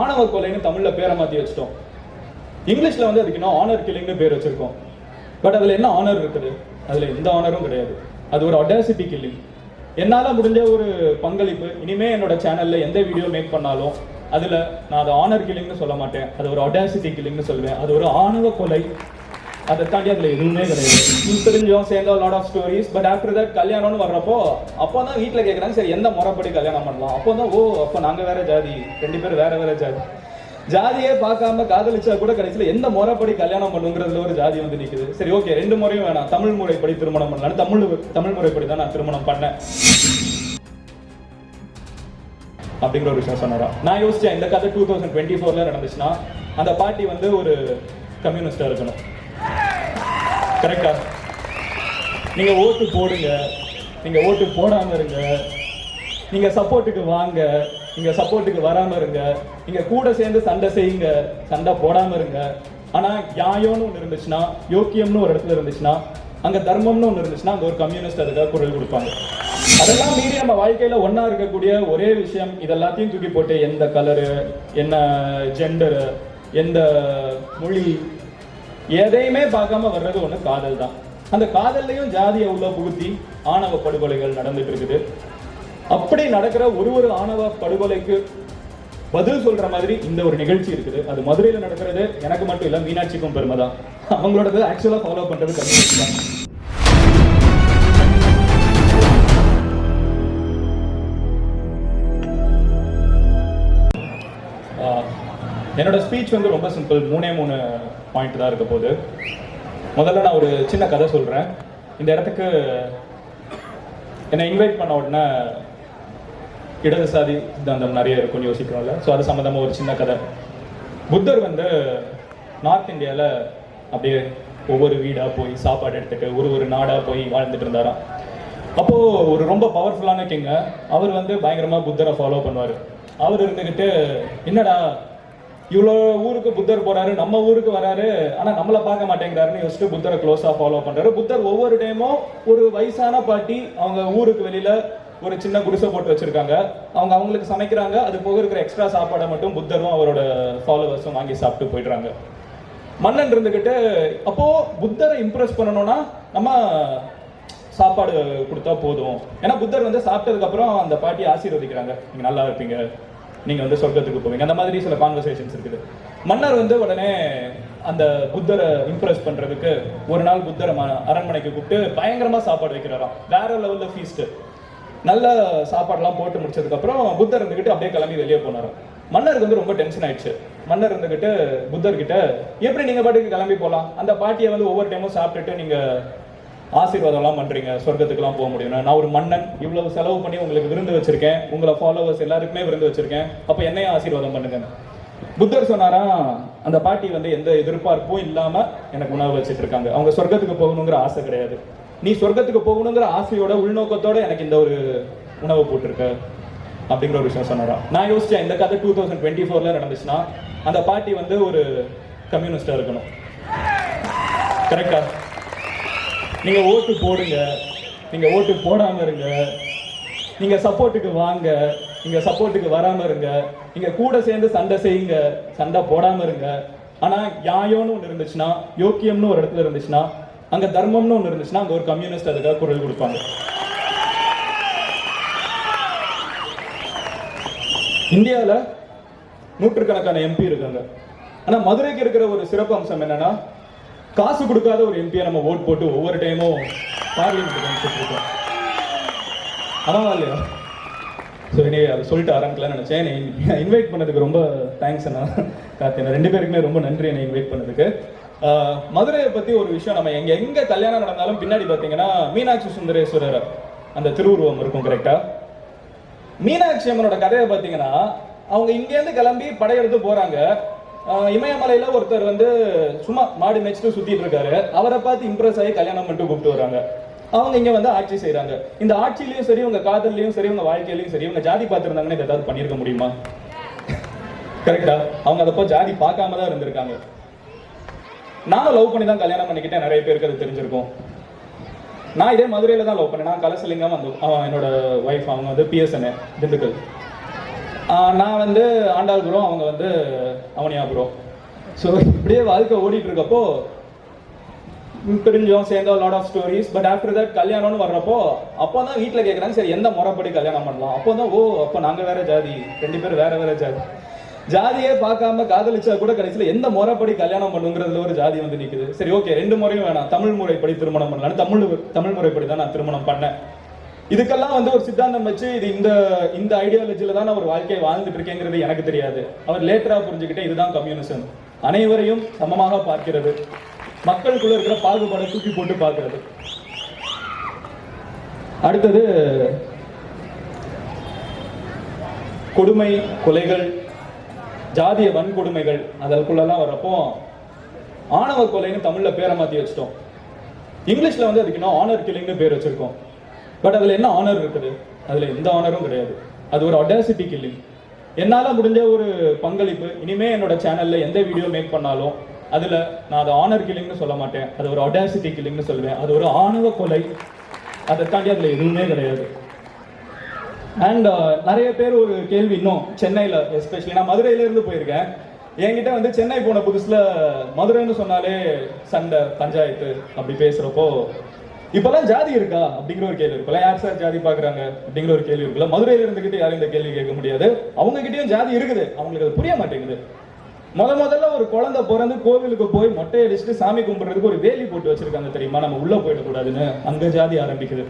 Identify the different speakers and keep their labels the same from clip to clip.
Speaker 1: ஆணவ கொலைன்னு தமிழ்ல பேரை மாத்தி வச்சிட்டோம். இங்கிலீஷ்ல வந்து அதுக்கு இன்னும் ஆனர் கில்லிங்னு பேர் வச்சிருக்கோம். பட் அதுல என்ன ஆனர் இருக்குது? அதுல எந்த ஆனரும் கிடையாது. அது ஒரு அடாசிட்டி கில்லிங் என்னால முடிஞ்ச ஒரு பங்களிப்பு இனிமே என்னோட சேனல்ல எந்த வீடியோ மேக் பண்ணாலும் அதுல நான் அதை ஆனர் கில்லிங்னு சொல்ல மாட்டேன். அது ஒரு அடாசிட்டி கில்லிங்னு சொல்லுவேன் அது ஒரு ஆணவ கொலை அதை தாண்டி அதில் எதுவுமே கிடையாது. இது தெரிஞ்சோம் சேர்ந்த lot of stories but after that கல்யாணம்னு வர்றப்போ அப்போ தான் வீட்டில் கேட்குறாங்க சரி எந்த முறைப்படி கல்யாணம் பண்ணலாம்? அப்போ தான் ஓ அப்போ நாங்கள் வேற ஜாதி. ரெண்டு பேரும் வேற வேற ஜாதி. ஜாதியே பார்க்காம காதலிச்சா கூட கடைசியில் எந்த முறைப்படி கல்யாணம் பண்ணுங்கிறதுல ஒரு ஜாதி வந்து நிற்குது சரி ஓகே ரெண்டு முறையும் வேணாம். தமிழ் முறைப்படி திருமணம் பண்ணலான்னு தமிழ் தமிழ் முறைப்படி தான் நான் திருமணம் பண்ணேன். அப்படிங்கிற ஒரு விஷயம் சொன்னாரா? நான் யோசிச்சேன் இந்த கதை டூ தௌசண்ட் டுவெண்ட்டி ஃபோரில் நடந்துச்சுன்னா அந்த பாட்டி வந்து ஒரு கம்யூனிஸ்டாக இருக்கணும். கரெக்டா? நீங்க ஓட்டு போடுங்க. நீங்க ஓட்டு போடாம இருங்க. நீங்க சப்போர்ட்டுக்கு வாங்க. நீங்க சப்போர்ட்டுக்கு வராம இருங்க. நீங்க கூட சேர்ந்து சண்டை செய்யுங்க. சண்டை போடாம இருங்க. ஆனா நியாயம்னு ஒண்ணு இருந்துச்சுன்னா யோக்கியம்னு ஒரு இடத்துல இருந்துச்சுன்னா அங்க தர்மம்னு ஒண்ணு இருந்துச்சுன்னா அங்க ஒரு கம்யூனிஸ்ட் அதுக்காக குரல் கொடுப்பாங்க. அதெல்லாம் மீறி நம்ம வாழ்க்கையில ஒன்றா இருக்கக்கூடிய ஒரே விஷயம் இதெல்லாத்தையும் தூக்கி போட்டு எந்த கலரு என்ன ஜெண்டரு எந்த மொழி எதையுமே பார்க்காம வர்றது ஒன்று காதல் தான் அந்த காதல்லையும் ஜாதியை உள்ள புகுத்தி ஆணவ படுகொலைகள் நடந்துட்டு இருக்குது. அப்படி நடக்கிற ஒரு ஒரு ஆணவ படுகொலைக்கு பதில் சொல்ற மாதிரி இந்த ஒரு நிகழ்ச்சி இருக்குது. அது மதுரையில் நடக்கிறது எனக்கு மட்டும் இல்லை மீனாட்சிக்கும் பெருமை தான் அவங்களோடது ஆக்சுவலாக ஃபாலோ பண்ணுறது கம்மி என்னோட ஸ்பீச் வந்து ரொம்ப சிம்பிள் மூணே மூணு பாயிண்ட் தான் இருக்க போகுது. முதல்ல நான் ஒரு சின்ன கதை சொல்றேன். இந்த இடத்துக்கு என்னை இன்வைட் பண்ண உடனே இடதுசாரி சித்தாந்தம் நிறைய இருக்கும்னு யோசிக்கிறோம்ல. ஸோ அது சம்மந்தமாக ஒரு சின்ன கதை. புத்தர் வந்து நார்த் இந்தியாவில் அப்படியே ஒவ்வொரு வீடாக போய் சாப்பாடு எடுத்துட்டு ஒரு ஒரு நாடாக போய் வாழ்ந்துட்டு இருந்தாராம். அப்போது ஒரு ரொம்ப பவர்ஃபுல்லான கிங்க அவர் வந்து பயங்கரமாக புத்தரை ஃபாலோ பண்ணுவார். அவர் இருந்துக்கிட்டு என்னடா இவ்வளோ ஊருக்கு புத்தர் போறாரு நம்ம ஊருக்கு வராரு ஆனா நம்மளை பார்க்க மாட்டேங்கிறாருன்னு யோசிச்சுட்டு புத்தரை க்ளோஸா ஃபாலோ பண்றாரு. புத்தர் ஒவ்வொரு டைமும் ஒரு வயசான பாட்டி அவங்க ஊருக்கு வெளியில ஒரு சின்ன குடிசை போட்டு வச்சிருக்காங்க. அவங்க அவங்களுக்கு சமைக்கிறாங்க. அது போக இருக்கிற எக்ஸ்ட்ரா சாப்பாடை மட்டும் புத்தரும் அவரோட ஃபாலோவர்ஸும் வாங்கி சாப்பிட்டு போயிடுறாங்க. மன்னன் இருந்துகிட்டு அப்போ புத்தரை இம்ப்ரெஸ் பண்ணணும்னா நம்ம சாப்பாடு கொடுத்தா போதும். ஏன்னா புத்தர் வந்து சாப்பிட்டதுக்கு அப்புறம் அந்த பாட்டி ஆசீர்வதிக்கிறாங்க. நீங்க நல்லா இருப்பீங்க. நீங்கள் வந்து சொர்க்கத்துக்கு போவீங்க. அந்த மாதிரி சில கான்வர்சேஷன்ஸ் இருக்குது. மன்னர் வந்து உடனே அந்த புத்தரை இம்ப்ரெஸ் பண்ணுறதுக்கு ஒரு நாள் புத்தரை ம- அரண்மனைக்கு கூப்பிட்டு பயங்கரமாக சாப்பாடு வைக்கிறாராம். வேற லெவலில் ஃபீஸ்ட்டு நல்ல சாப்பாடெல்லாம் போட்டு முடிச்சதுக்கப்புறம் புத்தர் இருந்துகிட்டு அப்படியே கிளம்பி வெளியே போனாராம். மன்னருக்கு வந்து ரொம்ப டென்ஷன் ஆயிடுச்சு. மன்னர் இருந்துகிட்டு புத்தர்கிட்ட எப்படி நீங்கள் பாட்டுக்கு கிளம்பி போகலாம் அந்த பாட்டியை வந்து ஒவ்வொரு டைமும் சாப்பிட்டுட்டு நீங்கள் ஆசீர்வாதம்லாம் பண்றீங்க சொர்க்கத்துக்குலாம் போக முடியும் நான் ஒரு மன்னன் இவ்வளவு செலவு பண்ணி உங்களுக்கு விருந்து வச்சிருக்கேன் உங்களை ஃபாலோவர்ஸ் எல்லாருக்குமே விருந்து வச்சிருக்கேன். அப்ப என்னையும் ஆசீர்வாதம் பண்ணுங்க புத்தர் சொன்னாரா அந்த பாட்டி வந்து எந்த எதிர்பார்ப்பும் இல்லாம எனக்கு உணவு வச்சுட்டு இருக்காங்க. அவங்க சொர்க்கத்துக்கு போகணுங்கிற ஆசை கிடையாது. நீ சொர்க்கத்துக்கு போகணுங்கிற ஆசையோட உள்நோக்கத்தோட எனக்கு இந்த ஒரு உணவு போட்டிருக்க அப்படிங்கிற ஒரு விஷயம் சொன்னாரா. நான் யோசிச்சேன் இந்த கதை டூ தௌசண்ட் டுவெண்ட்டி ஃபோர்ல நடந்துச்சுன்னா அந்த பாட்டி வந்து ஒரு கம்யூனிஸ்டா இருக்கணும். கரெக்டா நீங்கள் ஓட்டு போடுங்க. நீங்கள் ஓட்டு போடாமல் இருங்க. நீங்கள் சப்போர்ட்டுக்கு வாங்க. நீங்கள் சப்போர்ட்டுக்கு வராமல் இருங்க. நீங்கள் கூட சேர்ந்து சண்டை செய்யுங்க. சண்டை போடாமல் இருங்க. ஆனால் யாயோன்னு ஒன்று இருந்துச்சுன்னா யோக்கியம்னு ஒரு இடத்துல இருந்துச்சுன்னா அங்கே தர்மம்னு ஒன்று இருந்துச்சுன்னா அங்கே ஒரு கம்யூனிஸ்ட் அதுக்காக குரல் கொடுப்பாங்க. இந்தியாவில் நூற்றுக்கணக்கான எம்பி இருக்காங்க. ஆனால் மதுரைக்கு இருக்கிற ஒரு சிறப்பு அம்சம் என்னன்னா காசு கொடுக்காத ஒரு எம்பியை நம்ம ஓட் போட்டு ஒவ்வொரு டைமும் பார்லிமெண்ட் அனுப்பிச்சிட்டு இருக்கோம். ஆமாவா இல்லையா ஸோ இனி அதை சொல்லிட்டு ஆரம்பிக்கலாம்னு நினச்சேன். என்னை இன்வைட் பண்ணதுக்கு ரொம்ப தேங்க்ஸ் அண்ணா. கார்த்தினா ரெண்டு பேருக்குமே ரொம்ப நன்றி என்னை இன்வைட் பண்ணதுக்கு. மதுரையை பற்றி ஒரு விஷயம் நம்ம எங்கே எங்கே கல்யாணம் நடந்தாலும் பின்னாடி பார்த்தீங்கன்னா மீனாட்சி சுந்தரேஸ்வரர் அந்த திருவுருவம் இருக்கும் கரெக்டாக மீனாட்சி அம்மனோட கதையை பார்த்தீங்கன்னா அவங்க இங்கேருந்து கிளம்பி படையெடுத்து போகிறாங்க இமயமலையில ஒருத்தர் வந்து சும்மா மாடு மேய்ச்சிட்டு சுத்திட்டு இருக்காரு. அவரை பார்த்து இம்ப்ரெஸ் ஆகி கல்யாணம் பண்ணிட்டு கூப்பிட்டு வராங்க. அவங்க இங்க வந்து ஆட்சி செய்யறாங்க இந்த ஆட்சியிலயும் சரி உங்க காதல்லையும் சரி உங்க வாழ்க்கையிலயும் சரி உங்க ஜாதி பார்த்திருந்தாங்கன்னா ஏதாவது பண்ணிருக்க முடியுமா? கரெக்டா அவங்க அதப்போ ஜாதி பார்க்காம தான் இருந்திருக்காங்க. நானும் லவ் பண்ணி தான் கல்யாணம் பண்ணிக்கிட்டேன். நிறைய பேருக்கு அது தெரிஞ்சிருக்கும். நான் இதே மதுரையில தான் லவ் பண்ணேன். நான் கலசலிங்கம் அந்த அவன் என்னோட ஒய்ஃப் அவங்க வந்து பிஎஸ்என் திண்டுக்கல். நான் வந்து ஆண்டாள்புரம் அவங்க வந்து அவனியாபுரம். ஸோ இப்படியே வாழ்க்கை ஓடிட்டு இருக்கப்போ பிரிஞ்சோம் சேர்ந்த lot of stories but after that கல்யாணம்னு வர்றப்போ அப்போ தான் வீட்டில் கேட்குறாங்க சரி எந்த முறைப்படி கல்யாணம் பண்ணலாம்? அப்போ தான் ஓ அப்போ நாங்கள் வேற ஜாதி. ரெண்டு பேரும் வேற வேற ஜாதி. ஜாதியே பார்க்காம காதலிச்சா கூட கடைசியில் எந்த முறைப்படி கல்யாணம் பண்ணுங்கிறதுல ஒரு ஜாதி வந்து நிற்குது சரி ஓகே ரெண்டு முறையும் வேணாம். தமிழ் முறைப்படி திருமணம் பண்ணலான்னு தமிழ் தமிழ் முறைப்படி தான் நான் திருமணம் பண்ணேன். இதுக்கெல்லாம் வந்து ஒரு சித்தாந்தம் வச்சு இது இந்த இந்த ஐடியாலஜில தான் அவர் வாழ்க்கையை வாழ்ந்துட்டு இருக்கேங்கிறது எனக்கு தெரியாது. அவர் லேட்டரா புரிஞ்சுக்கிட்டே இதுதான் கம்யூனிசம் அனைவரையும் சமமாக பார்க்கிறது. மக்களுக்குள்ள இருக்கிற பாகுபாடை தூக்கி போட்டு பார்க்கிறது. அடுத்தது கொடுமை கொலைகள் ஜாதிய வன்கொடுமைகள் அதற்குள்ளெல்லாம் வரப்போ ஆணவ கொலைன்னு தமிழ்ல பேரை மாத்தி வச்சிட்டோம். இங்கிலீஷ்ல வந்து அதுக்கு இன்னும் ஆனர் கிளிங்னு பேர் வச்சிருக்கோம். பட் அதில் என்ன ஆனர் இருக்குது? அதில் எந்த ஆனரும் கிடையாது. அது ஒரு அடாசிட்டி கில்லிங் என்னால் முடிஞ்ச ஒரு பங்களிப்பு இனிமே என்னோட சேனலில் எந்த வீடியோ மேக் பண்ணாலும் அதில் நான் அதை ஆனர் கில்லிங்னு சொல்ல மாட்டேன். அது ஒரு அடாசிட்டி கில்லிங்னு சொல்லுவேன். அது ஒரு ஆணவ கொலை. அதை தாண்டி அதில் எதுவுமே கிடையாது. அண்ட் uh, நிறைய பேர் ஒரு கேள்வி இன்னும் சென்னையில் எஸ்பெஷலி நான் மதுரையிலேருந்து போயிருக்கேன். என்கிட்ட வந்து சென்னை போன புதுசில் மதுரைன்னு சொன்னாலே சண்டை பஞ்சாயத்து அப்படி பேசுகிறப்போ இப்பெல்லாம் ஜாதி இருக்கா? அப்படிங்கிற ஒரு கேள்வி இருக்குல்ல யார் சார் ஜாதி பாக்குறாங்க அப்படிங்கிற ஒரு கேள்வி இருக்குல்ல மதுரையில இருந்துகிட்டு யாரும் இந்த கேள்வி கேட்க முடியாது. அவங்க கிட்டயும் ஜாதி இருக்குது. அவங்களுக்கு அது புரிய மாட்டேங்குது. முத முதல்ல ஒரு குழந்தை பிறந்து கோவிலுக்கு போய் மொட்டை அடிச்சுட்டு சாமி கும்பிடுறதுக்கு ஒரு வேலி போட்டு வச்சிருக்காங்க தெரியுமா? நம்ம உள்ள போயிடக்கூடாதுன்னு அங்க ஜாதி ஆரம்பிக்குது.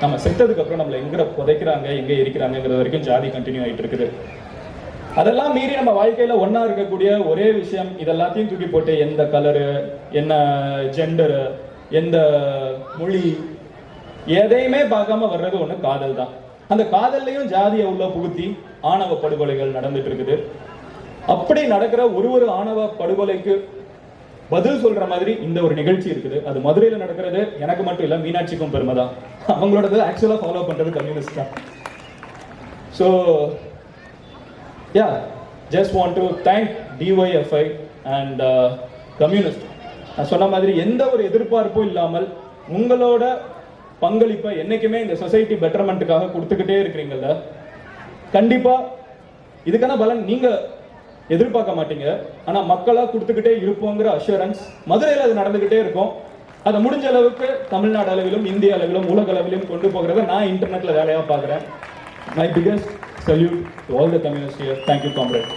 Speaker 1: நம்ம செத்ததுக்கு அப்புறம் நம்மள எங்க புதைக்கிறாங்க? எங்க எரிக்கிறாங்கிறது வரைக்கும் ஜாதி கண்டினியூ ஆயிட்டு இருக்குது. அதெல்லாம் மீறி நம்ம வாழ்க்கையில ஒன்னா இருக்கக்கூடிய ஒரே விஷயம். இதெல்லாத்தையும் தூக்கி போட்டு எந்த கலரு என்ன ஜெண்டரு எந்த மொழி எதையுமே பார்க்காம வர்றது ஒன்று காதல் தான். அந்த காதல்லையும் ஜாதியை உள்ள புகுத்தி ஆணவ படுகொலைகள் நடந்துட்டு இருக்குது. அப்படி நடக்கிற ஒரு ஒரு ஆணவ படுகொலைக்கு பதில் சொல்ற மாதிரி இந்த ஒரு நிகழ்ச்சி இருக்குது. அது மதுரையில் நடக்கிறது. எனக்கு மட்டும் இல்லை மீனாட்சிக்கும் பெருமை தான். அவங்களோடது ஆக்சுவலாக ஃபாலோ பண்றது கம்யூனிஸ்ட் தான். So yeah just want to thank DYFI and communist நான் சொன்ன மாதிரி எந்த ஒரு எதிர்பார்ப்பும் இல்லாமல் உங்களோட பங்களிப்பை என்னைக்குமே இந்த சொசைட்டி பெட்டர்மெண்ட்டுக்காக கொடுத்துக்கிட்டே இருக்கிறீங்கல்ல? கண்டிப்பா இதுக்கான பலன் நீங்க எதிர்பார்க்க மாட்டீங்க. ஆனா மக்களா கொடுத்துக்கிட்டே இருப்போங்கிற அஷூரன்ஸ் மதுரையில் அது நடந்துகிட்டே இருக்கும். அதை முடிஞ்ச அளவுக்கு தமிழ்நாடு அளவிலும் இந்திய அளவிலும் உலக அளவிலும் கொண்டு போகிறத நான் இன்டர்நெட்ல வேலையா பார்க்குறேன். My biggest salute all the communist thank you comrade